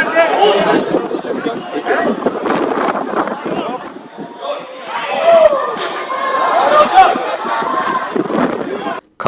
Efendi.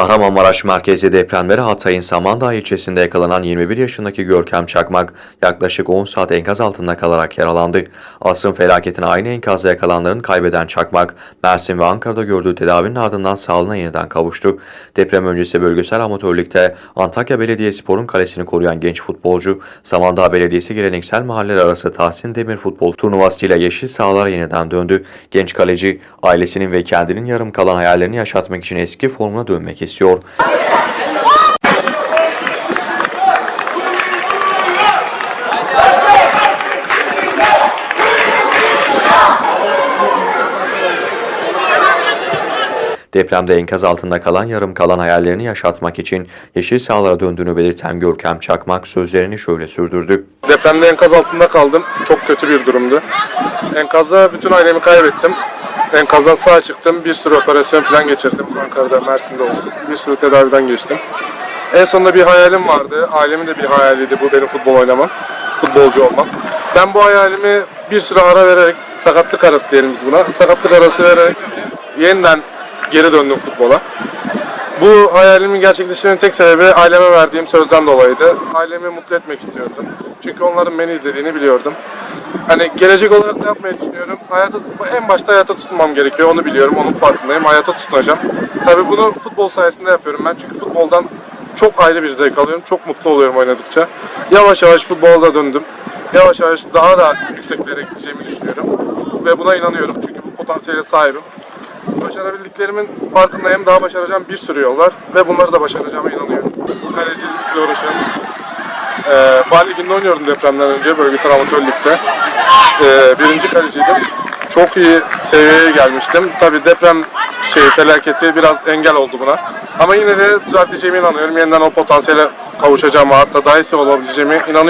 Kahramanmaraş merkezli depremleri Hatay'ın Samandağ ilçesinde yakalanan 21 yaşındaki Görkem Çakmak yaklaşık 10 saat enkaz altında kalarak yaralandı. Asrın felaketine aynı enkazda yakalananların kaybeden Çakmak, Mersin ve Ankara'da gördüğü tedavinin ardından sağlığına yeniden kavuştu. Deprem öncesi bölgesel amatörlükte Antakya Belediyespor'un kalesini koruyan genç futbolcu, Samandağ Belediyesi geleneksel mahalleler arası Tahsin Demir futbol turnuvasıyla yeşil sahalara yeniden döndü. Genç kaleci, ailesinin ve kendinin yarım kalan hayallerini yaşatmak için eski formuna dönmek istiyor. Depremde enkaz altında kalan yarım kalan hayallerini yaşatmak için yeşil sahalara döndüğünü belirten Görkem Çakmak sözlerini şöyle sürdürdü. Depremde enkaz altında kaldım. Çok kötü bir durumdu. Enkazda bütün ailemi kaybettim. Enkazdan sağ çıktım. Bir sürü operasyon falan geçirdim. Ankara'da, Mersin'de olsun. Bir sürü tedaviden geçtim. En sonunda bir hayalim vardı. Ailemin de bir hayaliydi bu benim futbol oynamam. Futbolcu olmam. Ben bu hayalimi bir süre ara vererek, sakatlık arası diyelim biz buna. Sakatlık arası vererek yeniden geri döndüm futbola. Bu hayalimin gerçekleşmenin tek sebebi aileme verdiğim sözden dolayıydı. Ailemi mutlu etmek istiyordum. Çünkü onların beni izlediğini biliyordum. Hani gelecek olarak da yapmayı düşünüyorum. Hayata, en başta hayata tutunmam gerekiyor. Onu biliyorum. Onun farkındayım. Hayata tutunacağım. Tabii bunu futbol sayesinde yapıyorum ben. Çünkü futboldan çok ayrı bir zevk alıyorum. Çok mutlu oluyorum oynadıkça. Yavaş yavaş futbola döndüm. Yavaş yavaş daha da yükseklere gideceğimi düşünüyorum. Ve buna inanıyorum. Çünkü bu potansiyele sahibim. Başarabildiklerimin farkındayım. Daha başaracağım bir sürü yol var. Ve bunları da başaracağıma inanıyorum. Kalecilikle uğraşıyorum. Ee, Bal Ligi'nde oynuyordum depremden önce bölgesel amatör ligde. Ee, birinci kaleciydim. Çok iyi seviyeye gelmiştim. Tabii deprem şey felaketi biraz engel oldu buna. Ama yine de düzelteceğime inanıyorum. Yeniden o potansiyele kavuşacağıma hatta daha iyisi olabileceğime inanıyorum.